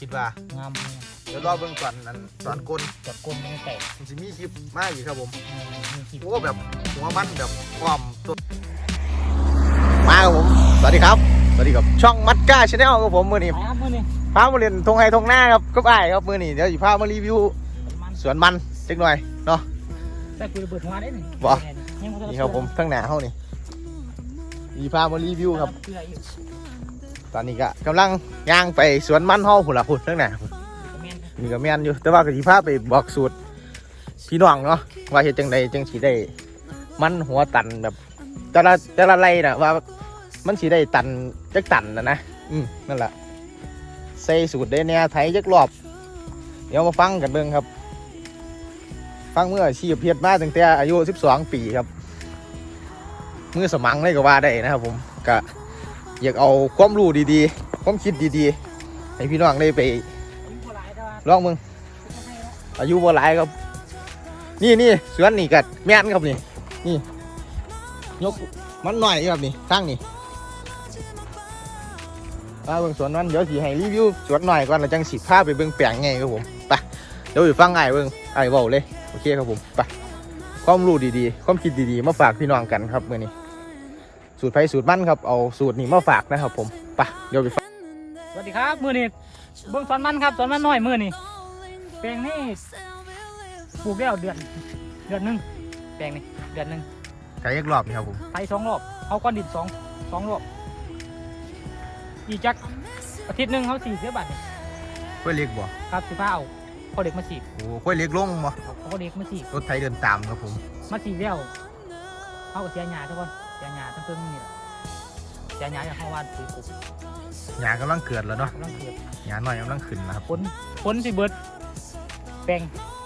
คิดว่างามเนี่ยเดี๋ยวรอเบิ่งก่อนอันตอนกลนจดก้นไม่แตกมันจะมีคลิปมาอีกครับผมเออมีคลิป โอ้แบบหัวมันแบบความตัวมาครับผม สวัสดีครับ สวัสดีครับช่องมัดก้าชาแนลครับผมมือนี้ไปครับมื้อนี้พามาเรียนทงไฮทงหน้าครับก็อ้ายครับมือนี้เดี๋ยวสิพามารีวิวมันสวนมันเล็กหน่อยเนาะ แต่คุยระเบิดหัวได้นี่บ่ยังบ่ทันี่ครับผมทั้งหน้าเฮานี่มีพามารีวิวครับเชื่ออยู่ ตอนนี้ก็กำลังย่างไปสวนมันเฮาพุ่นละพุ่นทั้งหน้าพุ่อมเมนต์นี่ก็แม่นอยู่ แต่ว่าก็สิพาไปบอกสูตรพี่น้องเนาะว่าเฮ็ดจังไดจังสิได้ มันหัวตันแบบแต่ละแต่ละไรน่ะว่า มันสิได้ตันจักตันนะนะอืมนั่นแหละใส่สูตรได้แน่ไถจักรอบ เดี๋ยวมาฟังกันเบิ่งครับ ฟังเมื่อชีพเพียรมาตั้งแต่อายุ 12 ปีครับ มือสมังเลยก็ว่าได้นะครับผมก็ อยากเอาความรู้ดีๆ ความคิดดีๆ ให้พี่น้องได้ไปอายุบ่หลองมึง อายุบ่หลายครับ นี่นี่สวนนี่กัดแม่นครับนี่นี่ยกมันหน่อยครับนี่ข้างนี่มาเบิ่งสวนมันเดี๋ยวสิให้รีวิวสวนหน่อยก่อนแล้วจังสิพาไปเบิ่งแปลงไงครับผมไปเดี๋ยวไปฟังไอ้เบิ่งไอ้ายเว้าเลยโอเคครับผมไปความรู้ดีๆ ความคิดดีๆ มาฝากพี่น้องกันครับเมื้อนี้ สูตรไผสูตรมันครับ เอาสูตรนี้มาฝากนะครับ ผมไปเดี๋ยวไปฟังสวัสดีครับ มื้อนี้เบิ่งสวนมันครับสวนมันน้อยมื้อนี้แปลงนี้ปลูกแล้วเดือน เดือนหนึงแปลงนี้เดือนหนึงไก่ยักรอบนี่ครับผมไถสองรอบเอาก้อนดินสองสองรอบอีกจักอาทิตย์หนึงเขาสี่เสียบาทนี่ค่อยเล็กบ่ครับสิพาเอาเขาเด็กมาฉีดโอ้ค่อยเล็กลงบ่เอาเขาเด็กมาฉีดรถไถเดินตามครับผม มาฉีดแล้วเขาก็เสียหญ้าทุกคน เสียหญ้าทั้งเพิ่งนี่แหละเสียหญ้าอย่างเขาวานปุ๋ยกุบหญ้ากำลังเกิดแล้วเนาะกำลังเกิดหญ้าน้อยกำลังขึ้นแล้วครับผลผลสิเบิดแปลง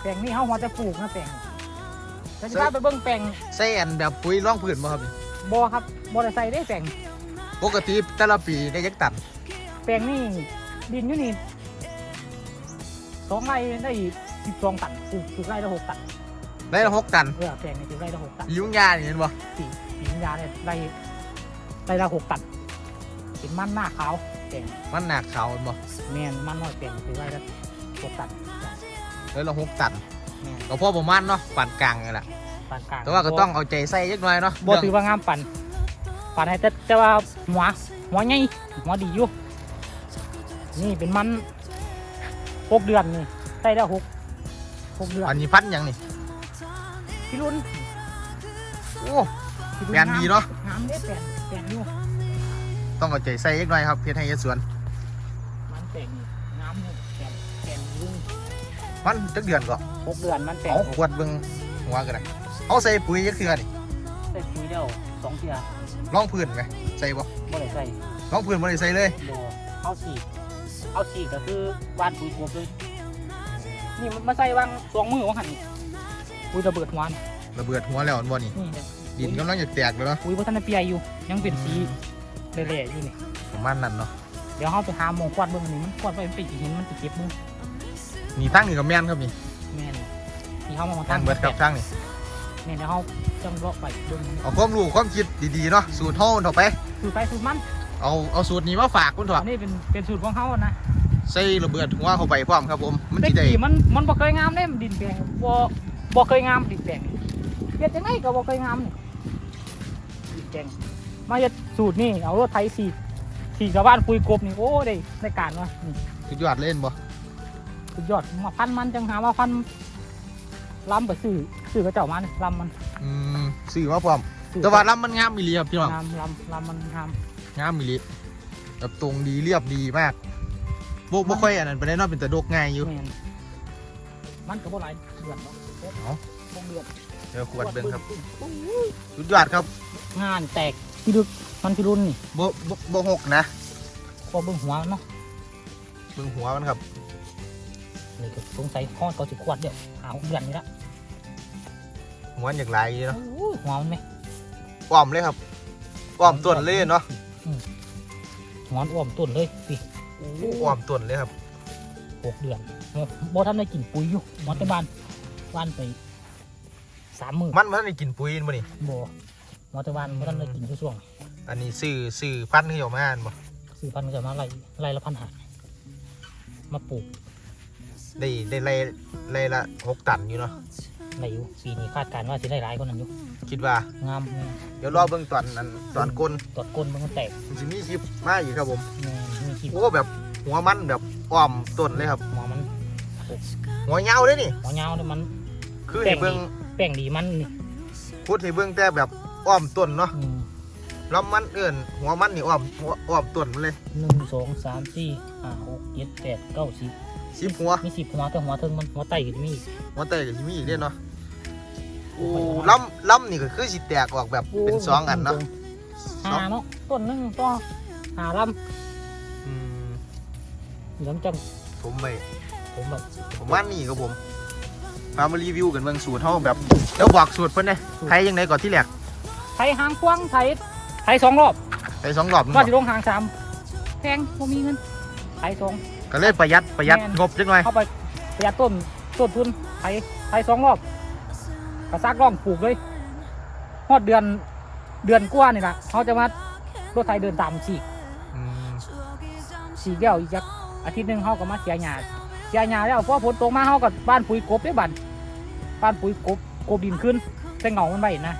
แปลงนี่เขาหัวจะปลูกนะแปลงแต่สิพาไปเบิ่งแปลงใส่อันแบบปุ๋ยร่องพื้นบ่ครับนี่บ่ครับบ่ได้ใส่ได้แปลงปกติแต่ละปีได้ยักตันแปลงนี่ดินอยู่นี่สองไร่ได้สิบสองตันปลูกปลูกไร่ละหกตันได้ละหกตันเออแปลงนี่ปลูกไร่ละหกตันปียุ่งยานี่เห็นบ่ปีปีนิ ยาเนี่ยได้ได้ละหกตันเป็นมันหน้าขาวแปลงมันหนักเขาวเห็นบ่แม่นมันน้อยแปลงปลูกไร่ละหกตันได้ละหกตันแม่นก็พอประมาณเนาะปานกลางนี่แหละปานกลางแต่ว่าก็ต้องเอาใจใส่ยักหน่อยเนาะบ่ถือว่างามปันปันให้แต่แต่ว่าหัวหัวใหญ่หัวดีอยู่นี่เป็นมันหกเดือนนี่ได้แล้วหกหกเดือนอันนี้พันหยังนี่พี่รุ่นโอ้พี่ แปลนดีเนาะงามเด้แปลนแปลนอยู่ต้องเอาใจใส่ยักหน่อยครับเพื่อให้ยดสวน มันแปลนนี่งามอยู่แปลนแปลนรุ่นมันจักเดือนก็หกเดือนมันแปลนเอาขวดเบิ่งหัวกันเลยเอาใส่ปุ๋ยยักเทื่อนี่ใส่ปุ๋ยเดียวสองเทียร่องพื้นไหมใส่บ่บ่ได้ใส่ร่องพื้นบ่ได้ใส่เลยบ่เอาสีดเอาสีดก็คือวานปุ๋ยกบเลยนี่มันมาใส่วางสองมือว่าหันนี่ปุ๋ยระเบิดหัวนี่ระเบิดหัวแล้วอันบ่นี่นี่เนี่ย ดินกำลังจะแตกแล้วเนาะปุ๋ยพัฒนาเปียอยู่ ยังเป็นสีเละๆอยู่นี่ ประมาณนั้นเนาะเดี๋ยวเราไปหาหมองควันเบิ่งอันนี่มันควันไปมันเป็นสีหินมันจะเก็บมือนี่ทั้งนี่ก็แม่นครับนี่แม่นที่เขามามาทั้งเบิดครับทั้งนี่แม่นเดี๋ยวเขาจังเลาะไปเบิ่งเอาความรู้ความคิดดีๆเนาะสูตรเฮาเถอะไปสูตรไปสูตรมันเอาเอาสูตรนี้มาฝากคุณเถอัอะนนี้เป็นเป็นสูตรของเขานะใส่ระเบิดหัวเข้าไปพร้อมครับผม มันแต่สิได้กี้มันมันบ่เคยงามเด้มันดินแปลงบ่บ่เคยงามดินแปลงนี่เฮ็ดจังไงก็บ่เคยงามนี่ดิน แปลงมาเฮ็ดสูตรนี่เอารถไถสีดสีดชาวบ้านปุยกบนี่โอ้ได้ได้การวะนี่สุดยอดเล่นบ่สุดยอดมาพันมันจังหามาพันล้ำไปซื้อซื้อกระเจ้ามันล้ำมันอืมซื้อมาพร้อมซื้อแต่ว่าลำมันงามอีหลีครับพี่น้องงามล้ำล้ำมันงาม งามอีหลีแบบตรงดีเรียบดีมากบ่บ่ค่อยอันนั้นไปได้เนอกเป็นแต่ดกง่ายอยู่ แม่นมันก็บ่หลายเดือนเนาะเอ้าบ่เดือนเดี๋ยวขวดเบิ่งครับ สุดยอดครับ งานแตกพี่ดึกมันพี่รุ่นนี่บ่บ่บ่หกนะพอเบิ่งหัวมันเนาะเบิ่งหัวมันครับนี่ก็สงสัยข้อต่อสิขวดเดียวหาหกเดือนนี่ละหัวอย่างไรเนาะโอ้ยหัวมันไหมอ้อมเลยครับอ้อมต้นเลยเนาะหัวมันอ้วมต้นเลยสิอ้อมต้นเลยครับหกเดือนโอ้บ่ทันได้กินปุ๋ยอยู่หมอแต่บ้านบ้านไปสามมื้อมันมันได้กินปุ๋ยบ่นี่บ่ห มอแต่บ้านบ่ทันได้กินอยู่ช่วงอันนี้ซื้อซื้อพันธุ์ที่ออกมาอันบ่สี่พันก็จะมาไล่ไล่ละพันหามาปลูกได้ได้ไล่ไล่ละหกตันอยู่เนาะในอยู่ปีนี้คาดการณ์ว่าจะได้หลายกว่านั้นอยู่คิดว่า งามแม่เดี๋ยวรอเบิ่งตอนนั้นตอนก้นตอดก้นมันก็แตกมันจะมีคลิปมาอีกครับผมแม่มีขีดโอ้แบบหัวมันแบบอ้อมต้นเลยครับหัวมันหัวเงาเลยนี่หัวยาวเนี่ยมันคือแป้ให้งเบิ่งแป้งดีมันนี่พูดให้เบิ่งแต่แบบ อ้อมต้นเนาะอืมแล้วมันเอื่นหัวมันนี่อ้อมหัวอ้อมต้นมันเลยหนึ่งสองสามสี่ห้าหกเจ็ดแปดเก้าสิบสิบหัวมีสิบหัวแต่หัวเทิงมันหัวไตก็จะมีอีก หัวเตยก็สิมีอีกเด้เนาะโอ้ล้ำล้ำนี่ก็คือสิแตกออกแบบเป็นสองอันเนาะหาเนาะต้นหนึงก็หาลอืมำเดี๋ยวมันจะผมไป ผมแบบผมว่านี่ครับผมพามารีวิวกันเบิ่งสูตรเฮาแบบ แล้วบอกสูตรเพิ่นเด้ใครยังไงก่อนที่แรก ไถหางควางไถไถสองรอบไปสองรอบนึงว่าบ่จะลงหางสามแพงบ่มีเงินไถสอง ก็เลยประหยัดประหยัดแม่น งบจังหน่อยเข้าไปประหยัดต้นต้นทุนไถไถสองรอบกระซากร่องปลูกเลยฮอดเดือนเดือนกว่านี่ล่ะเขาจะมารถไถเดินตามฉีกอืมฉีกแล้วอีกจักอาทิตย์หนึงเขาก็มาเสียหญ้าเสียหญ้าแล้วพอฝนตกมาเขาก็บ้านปุ๋ยกบได้บันบ้านปุ๋ยกบกบดินขึ้นแต่เหงามันไปนะ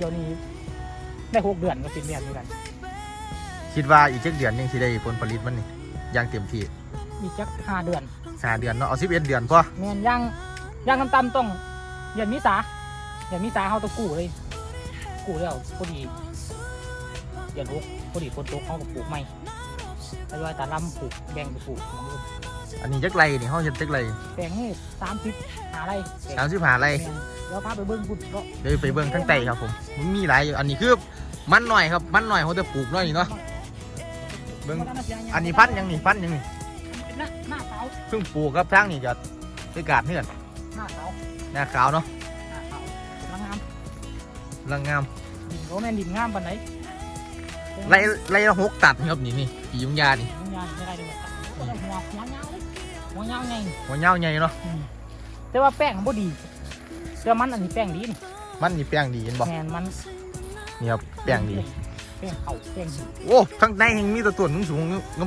เดี๋ยวนี้ได้หกเดือนก็เป็นแบบนี้กัน คิดว่าอีกจักเดือนยังสิได้ผลผลิตมันนี่อย่างเต็มที่อีกจักห้าเดือนห้าเดือนเนาะเอา11เดือนพอแม่นย่างย่างน้ำต่ำต้องเดือนมิสาเดือนมิสาเขาต้องกู้เลย กู้แล้วพอดีเดือนหกพอดีฝนตกเขาก็ปลูกใหม่ ทยอยตาลำปลูกแบ่งไปปลูกของอื่นอันนี้จักไรนี่เฮาเฮ็ดจักไรแปลงนี่สามสิบหาไรแปลง35ไรแม่นเดี๋ยวพาไปเบิ้งพุ่นก็เดี๋ยวไปเบิ่งทั้งไตครับผมมันมีหลายอยู่อันนี้คือมันหน่อยครับมันหน่อยเขาจะปลูกหน่อยนี่เนาะเบิ่งอันนี้พันธุ์หยังนี่พันธุ์หยังนี่เป็นหน้าหน้าเสาเพิ่งปลูกครับทางนี่จะไปกาดเฮือนหน้าเสาหน้าขาวเนาะหน้าเสาลังงามรังงามดินโรแมนดินงามปานไหน ไรไรละหกตัดครับนี่นี่ปียุงยานี่หัวยาวไม่ได้เลยหัวหัวหัวยาวเลยหัวยาวไงหัวเงาใหญ่เนาะอืมแต่ว่าแป้งมันบ่ดีแต่มันอันนี้แป้งดีนี่มันนี่แป้งดีเห็นบ่แมนมันนี่ครับแป้งดีแป้งเขาแป้งดีโอ้ทั้งในแห่งมีแตัวต้นสูง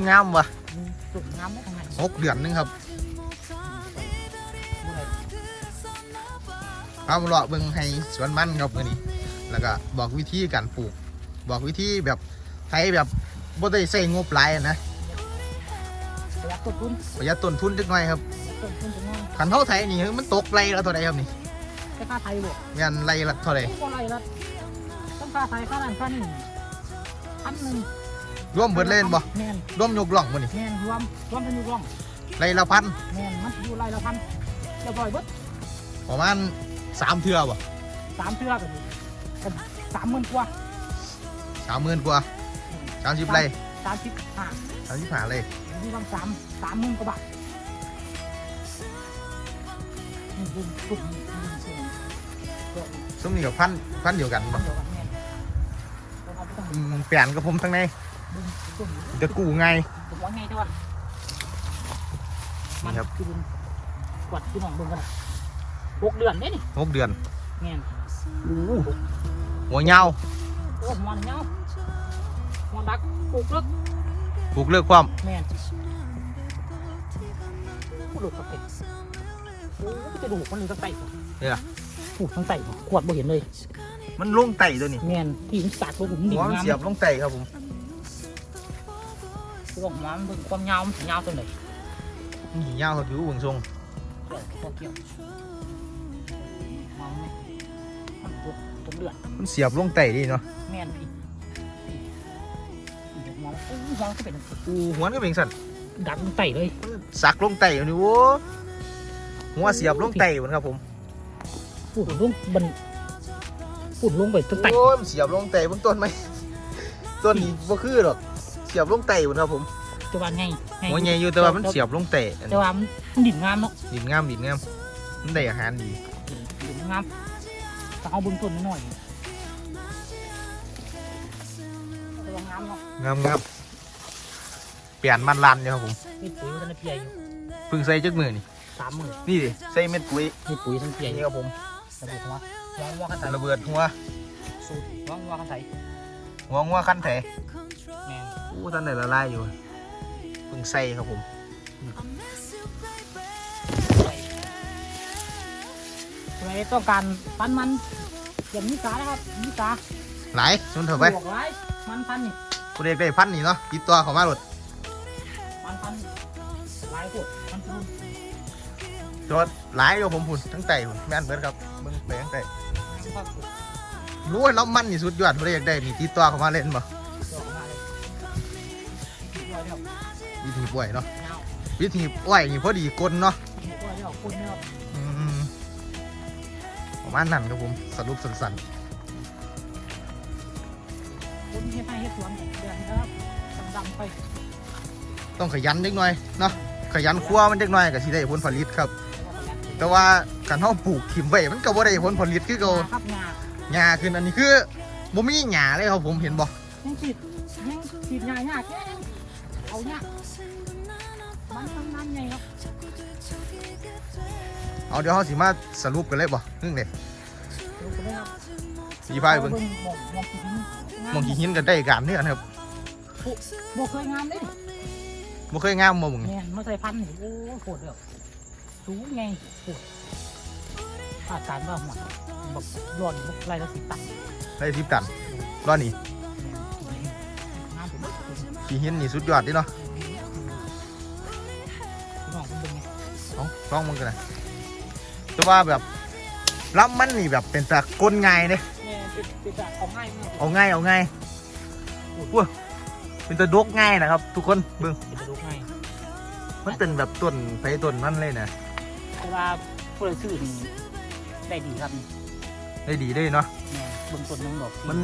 ๆงามๆว่ะมันสุดงามได้ทางไหนหกเดือนหนึงครับบ่ได้เอามาเลาะเบิ่งให้สวนมันครับมื้อนี้ แล้วก็บอกวิธีการปลูก บอกวิธีแบบ ไทยแบบบ่ได้ใส่งบหลายนะประหยัดต้นทุนประหยัดต้นทุนจักหน่อยครับต้นทุนจะน้อยขันเท่าไทยนี่มันตกไรละเท่าไรครับนี่แค่ค่าไทยบ่งานไรละเท่าไรบ่ไรละต้องค่าไทยค่านั้นค่านี่พันหนึ่งรวมเบิดเล่นบ่แมนรวมยกล่องบ่นี่แมนรวมรวมกันอยู่ร่องไรละพันแมนมันอยู่ไรละพันเรียบร้อยเบิดประมาณสามเทื่อบ่สามเทือกกันกันสามหมื่นกว่าสามหมื่นกว่า สามสิบไรสามสิบห้าสามสิบห้าไรอยู่ประมาณสามสามหมื่นกว่าบาทนี่บุญบุญบุญบุญเดี๋ยวซุ้มนี่กับพันพันเดียวกันบ่เดี๋ยวกันแม่นเราเอาไปต้องอืมแปลนกับผมทั้งในบุญบุญจะกู้ไงผมว่าไงเจ้าวะมันนี่ครับคือบุญกวัดพี่น้องเบิ่งกันนะหกเดือนเด้นี่หกเดือนแม่นหัวเงาโอ้มันเงา มันดักปลูกลึกปลูกเลือกความแม่นพูดหลุดกับเป็ดโอ้จะดูคนหนึ่งตั้งไต่เนี่ยพูดตั้งไต่ขวดบ่เห็นเลย มันลงไตตัวนี้แม่นที่มันสาดตัวผมดิ่หังวมันงามเสียบลงไตครับผมตัวหัวมันเป็นความยาวมันยาวตัวไหนนี่เงาเขาถือเบิ่งทรงเกี่ยวตัวเกี่ยวมองไหมมันตัวตัวเลือดมันเสียบลงไตดีเนาะแม่นพี่พี่พี่หัวมันโอ้ ยหัวมันก็เป็นอู้หัวนี่เป็นสันดักลงไต่เลยมันสักลงไตอยู่นี่โว้หัวเสียบลงไตมันครับผมพูดลงบันพูดลงไปตั้งไต่โอ้ยมันเสียบลงไตเบนต้นไหมต้นนี้บ่คือหรอกเสียบลงไตมันครับผมจะว่าไงไงหัวใหญ่อยู่แต่ว่ามันเสียบลงไตอันแต่นี้ว่ามันมันดิ่งงามเนาะดินงามดินงามมันได้อาหารดีดิ่งงามแต่เอาเบนต้นนิดหน่อยแต่ว่างามเนาะงามงามเปลี่ยนมันลันอยู่ครับผมมีปุ๋ยมันจะเพียอยู่เพิ่งใส่จักมือนี่สามหมื่นนี่ดิใส่เม็ดปุ๋ยมีปุ๋ยมันเพียอนี่ยู่ครับผมระบุหัววางว่ากันใส่ระเบิดหัวสูตรวางว่ากันใส่หัวงัวคันแถแม่นอู้ท่านได้ละลายอยู่เพิ่งใส่ครับผมใครต้องการปันมันอย่างนี้สานะครับนี่สาหลายชนเถอะไปบวกไว้มันพันนี่กูเด็กได้พันนี่เนาะติดตัวเขามาหลดมัน พันหลายพวกมันพันตัวหลายอยู่ผมพุ่นทั้งไต่พุ่นแม่นเบิดครับเบิ่งไปทั้งไต่นะครับรู้ว่าแล้วมันนี่สุดยอดกูเด็กได้นี่ติดตัวเขามาเล่นบ่ดอกมาเลยด้วยเดียววิธีป่วยเนาะเงาวิธีป่วยนี่พอดีกลเนาะด้วยเดียวคุณเนี่ยครับอืมประมาณนั้นครับผมสรุปสั้นคุณเฮ็ดให้เฮ็ดสวนเดือนนะครับดำๆไปๆ ต้องขยันเล็กหน่อยเนาะขยันครัวมันเล็กหน่อยก็สิได้ผลผลิตครับ แต่ว่าการเฮาปลูกถิ่มไว้มันก็บ่ได้ผลผลิตคือเก่าครับงาหญ้าขึ้นอันนี้คือบ่มีหญ้าเลยครับผมเห็นบ่ยังฉีดยังฉีดยาหยาแค่ยังเอาหยามันทำน้ำไงครับเอาเดี๋ยวเฮาสิมาสรุปกันเลยบ่นึงเด้ดูกันเลยครับสีพายเบิ่งมองมองมองขี้หินมองกี่หินกันได้การเนี่ยนะครับบ่เคยงามเลย บ่เคยงามบ่มึงแม่นมาใส่พันธุ์นี่โอ้โหดเลยสูงไงโหดอาการว่าหมักบักร้อนบักไรละสิตันได้10ตันรอนี่งามเป็นขี้หินนี่สุดยอดเดิเนาะพี่น้องคุณเป็นไงเอาลองมึงกันนะแต่ว่าแบบรับมันนี่แบบเป็นตะกลง่ายเด้แม่เป็นเป็นจะเอาง่ายมากเอาง่ายเอาง่ายว้าเป็นตะดกง่ายนะครับ ทุกคนเบิ่ง มันเป็นแบบต้นไผต้นมันเลยนะเวลาผู้ใดซื้อนี่ได้ดีครับนี่ได้ดีเลยเนาะแม่เบิ่งต้นหนึงดอกมัน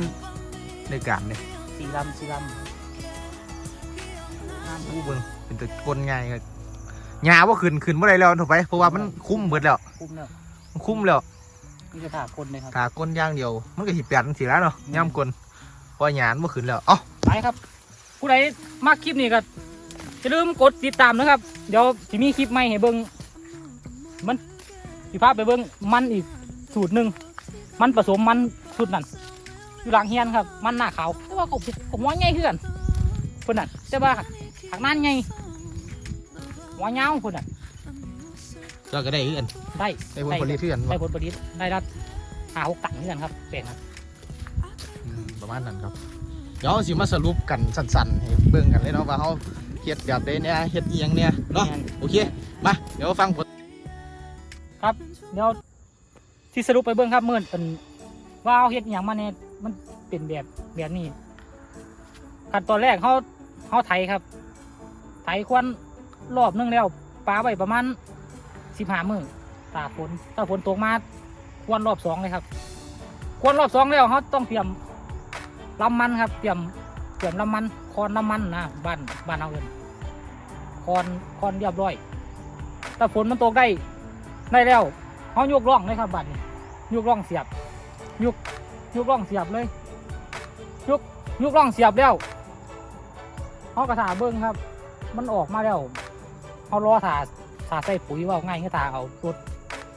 ในการเนี่ยสีลำสีลำงามอู้เบิ่งเป็นตะกลง่ายเลยหญ้าว่าขึ้นขึ้นบ่ได้แล้วถูกไปเพราะว่ามันคุ้มเบิดแล้วคุ้มเนาะมันคุ้มแล้วนี่จะถาคนเลยครับถ้ากลอย่างเดียว มันก็สิแปดจังซี่แล้วเนาะย่ำกลเพราะหญ้ามันบ่ขึ้นแล้วเอ้า ไปครับ ผู้ใดมาคลิปนี้ก็ อย่าลืมกดติดตามนะครับ เดี๋ยวจะมีคลิปใหม่ให้เบิ่งมันสิพาไปเบิ่งมันอีกสูตรหนึ่งมันผสมมันสูตรนั้นอยู่หลังเฮียนครับ มันหน้าขาวแต่ว่าเขาผมว่าไงคือกันเพิ่นน่ะแต่ว่าหางนั้นไงหัวเงาวเพิ่นน่ะเราก็ได้คือกันได้ได้ผลผลิตคือกันได้วะผลผลิตได้รับหาหกตันคือกันครับแปลงครับอืมประมาณนั้นครับเดี๋ยวเราสิมาสรุปกันสั้นๆให้เบิ่งกันเลยเนาะว่าเขาเฮ็ดแบบใดเนี่ยเฮ็ดอีหยังเนี่ยเนาะแม่นโอเคมาเดี๋ยวฟังผลครับเดี๋ยวที่สรุปไปเบิ่งครับเมื่อเป็นว่าเอาเฮ็ดอหย่างมาเนี่ยมันเป็นแบบแบบนี้ขั้นตอนแรกเขาเขาไถครับ ไถควนรอบนึงแล้วปลาไปประมาณสิบห้ามือตากฝนถ้าฝนตกมาควนรอบสองเลยครับควนรอบสองแล้วเขาต้องเตรียมลำมันครับ เตรียม เตรียมลำมันคอนลำมันนะบ้านบ้านเอาเงินคอนคอนเรียบร้อยถ้าฝนมันตกได้ได้แล้วเขายกร่องเลยครับบัดนี้ยกร่องเสียบยกยกร่องเสียบเลยยกยกร่องเสียบแล้วเขากระถาเบิ้งครับ มันออกมาแล้วเขารอถาถาใส่ปุ๋ยว่าง่ายก็ถาเอารถ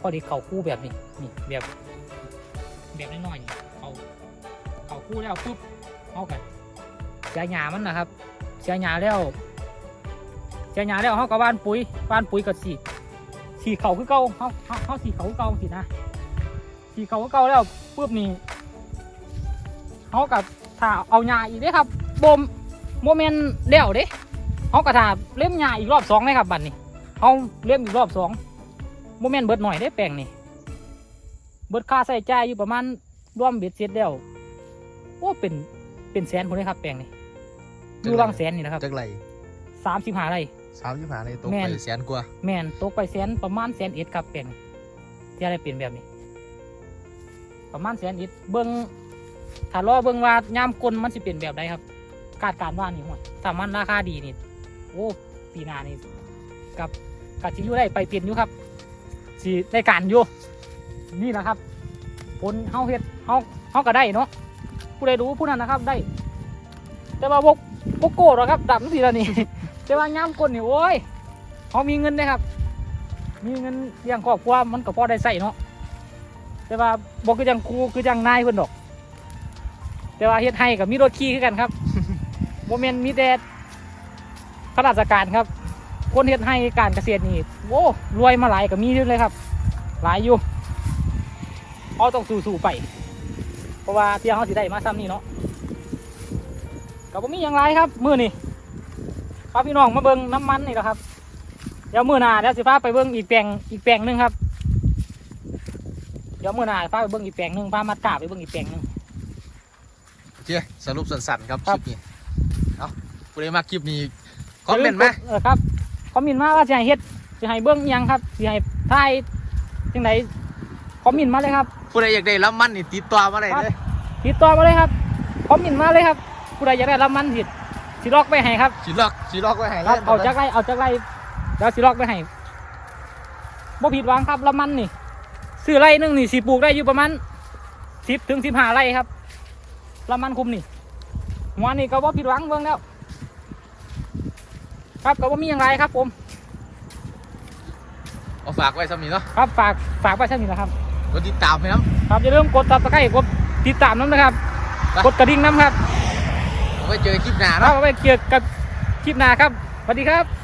พอดีเขาคู่แบบนี้นี่แบบแบบน้อยๆเขาเขาคู่แล้วปุ๊บเขากัน เสียหยามันนะครับ เสียหยาแล้วเสียหยาแล้วเขาก็บ้านปุ๋ยบ้านปุ๋ยกับสีสีเขาคือเก่าเขาเขาเขาสีเขาคือเก่าสินะสีเขาคือเก่าแล้วปุ๊บนี่เขากับถ้าเอาหญ้าอีกเด้ครับบ่มโมเมนแล้วเด้เขากับถ้าเล่มหญ้าอีกรอบสองเลยครับบัดนี้เขาเล่มอีกรอบสองโมเมนเบิดหน่อยได้แปลงนี่เบิดค่าใส่ใจอยู่ประมาณร่วมเบ็ดเสร็จแล้วโอ้เป็นเป็นแสนคนเลยครับแปลงนี่ อยู่บางแสนนี่นะครับจักไรสามสิบห้าไร่สามสิบห้าเลยตกแม่ไปนแสนกว่า แมนตกไปแสนประมาณแสนเอ็ดครับแปลงนี้ที่อะไรเปลี่ยนแบบนี้ ประมาณแสนเอ็ดเบิ้งถ้ารอเบิ้งว่ายามกลมันสิเปลี่ยนแบบใดครับคาดการณ์ว่านี่หัวถ้ามันราคาดีนี่โอ้ปีหน้านี่กับกับสิอยู่ได้ไปเปลี่ยนอยู่ครับสิได้การอยู่นี่แหละครับผลเฮาเฮ็ดเฮาเฮาก็ได้เนาะผู้ใดรู้ผู้นั้นนะครับได้ แต่ว่าพวก พวกโก้หรอกครับดับสิละนี่แต่ว่ายามกลนี่โอ้ยเขามีเงินนะครับ มีเงินเลี้ยงครอบครัวมันก็พอได้ใส่เนาะแต่ว่าบอกคือจังครูคือจังนายเพิ่นดอก แต่ว่าเฮ็ดให้กับมีรถขี่คือกันครับโมเมนมีแต่ข้าราชการครับ คนเฮ็ดให้การเกษตรนี่โอ้รวยมาหลายก็มีอยู่เลยครับ หลายอยู่เขาต้องสู้ๆไป เพราะว่าเที่ยงเขาสิได้มาซ้ำนี่เนาะ ก็บ่มีอย่างไรครับมือนี่พาพี่น้องมาเบิ่งน้ำมันนี่แหละครับ เดี๋ยวมือหน้าเดี๋ยวสิพาไปเบิ่งอีกแปลงอีกแปลงหนึงครับ เดี๋ยวมือหน้าพาไปเบิ่งอีกแปลงหนึงพามัดกาไปเบิ่งอีกแปลงหนึงโอเคสรุปสั้นๆครับคครัลิบปนี้เอาผู้ใดมาคลิปนี้คอมเมนต์มาเออครับคอมเมนต์มาว่าจะให้เฮ็ดจะให้เบิ้งอิหยังครับจะให้ถ่ายจังไดคอมเมนต์มาเลยครับผู้ใดอยากได้รับมันนี่ติดต่อมาได้เลยติดต่อมาเลยครับคอมเมนต์มาเลยครับ ผู้ใดอยากได้รับมันสิสิล็อกไปให้ครับสีล็อกสีล็อกไว้ให้ครับลยเอาจากไรเอาจากไรเดี๋ยวสิล็อกไปให้บ่ผิดหวังครับรับมันนี่ซื้อไรหนึงนี่สิปลูกได้อยู่ประมาณสิบถึงสิบห้าไร่ครับรับมันคุมนี่หัวนี่ก็บ่ผิดหวังเบิ่งแล้ว ครับก็บ่มีอย่างไรครับผมเอาฝากไว้สำนี้เนาะครับฝากฝากไว้เช่นนี้นะครับกดติดตามไปน้ครับอย่าลืมกดติดตามกดติดตามน้ำนะครับครับกดกระดิ่งน้ำครับ ผมไปเจอคลิปหนาครัเนาะบเอาไว้เจอกับคลิปหน้าครับสวัสดีครับ